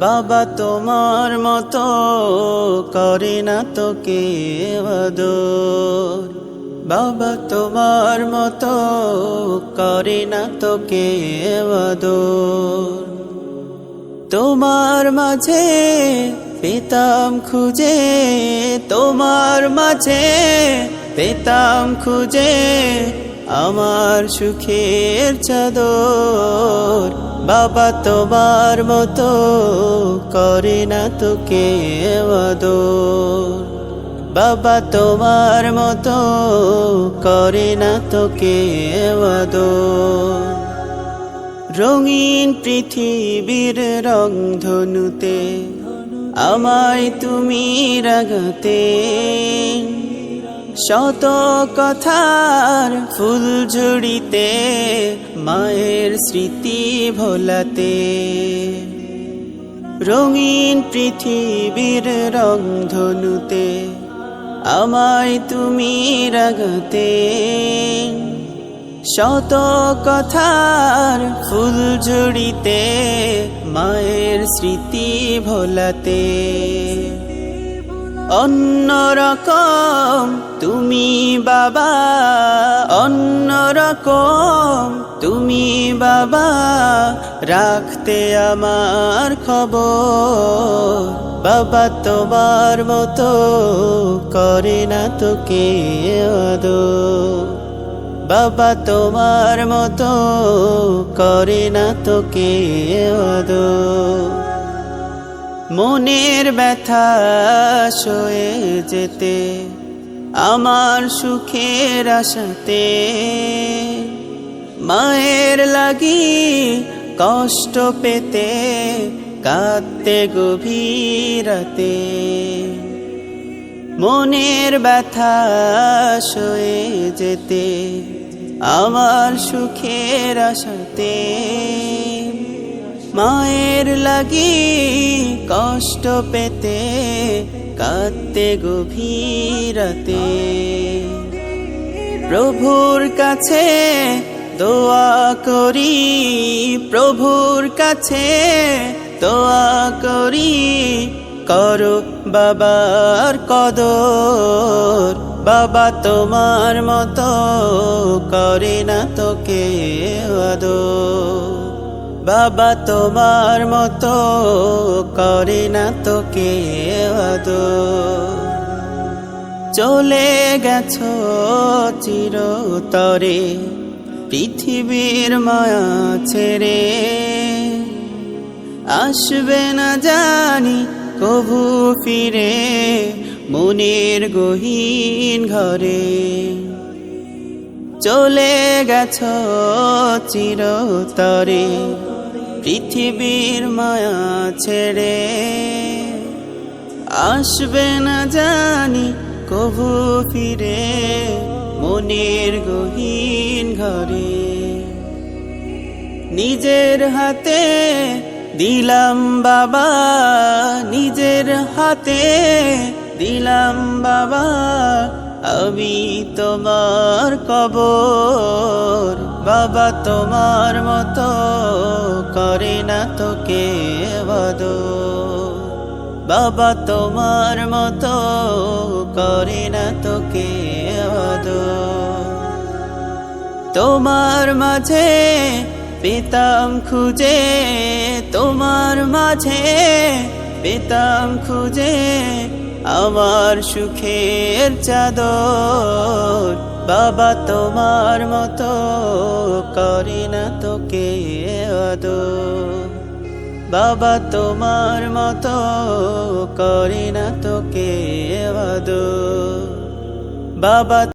বাবা তোমার মতো করে না তো কে বাবা তোমার মতো করে না তো কে তোমার মাঝে পেতাম খুঁজে, তোমার মাঝে পেতাম খুঁজে, আমার সুখের চাদর। বাবা তোমার মতো করে না তো কে আদর বাবা তোমার মতো করে না তো কে আদর রঙিন পৃথিবীর রং ধনুতে, আমায় তুমি রাগাতে। শত কথার ফুল ঝুড়িতে মায়ের স্মৃতি ভোলাতে। রঙিন পৃথিবীর রং ধনুতে, আমায় তুমি রাগাতে। শত কথার ফুল ঝুড়িতে মায়ের স্মৃতি ভোলাতে। অন্যরকম তুমি বাবা। অন্যরকম তুমি বাবা। রাখতে আমার খবর, বাবা তোমার মতো করে না তো কে আদর। বাবা তোমার মতো করে না তো কে আদর। মনের ব্যথা সয়ে যেতে, আমার সুখের আশাতে। মায়ের লাগি কষ্ট পেতে, কাঁদতে গভীরাতে মনের ব্যথা সয়ে যেতে, আমার সুখের আশাতে। মায়ের লাগি কষ্ট পেতে, কাঁদতে গভীরাতে। প্রভুর কাছে দোয়া করি, প্রভুর কাছে দোয়া করি। করো বাবার কদর, বাবা তোমার মতো করে না তোকে আদর। বাবা তোমার মতো করে না তোকে চলে গেছো চিরতরে, পৃথিবীর মায়া ছেড়ে। আসবে না জানি কভু ফিরে, মনের গহীন ঘরে। চলে গেছ চিরতরে পৃথিবীর মায়া ছেড়ে আসবে না জানি কভু ফিরে মনের গহীন ঘরে। নিজের হাতে দিলাম বাবা, নিজের হাতে দিলাম বাবা, আমি তোমার কবর। বাবা তোমার মতো করে না তোকে বাদর বাবা তোমার মতো করে না তোকে আদর তোমার মাঝে পেতাম খুঁজে, তোমার মাঝে পেতাম খুঁজে আমার সুখের চাদর। বাবা তোমার মতো করে না তোকে আদর। বাবা তোমার মতো করে না তোকে আদর। বাবা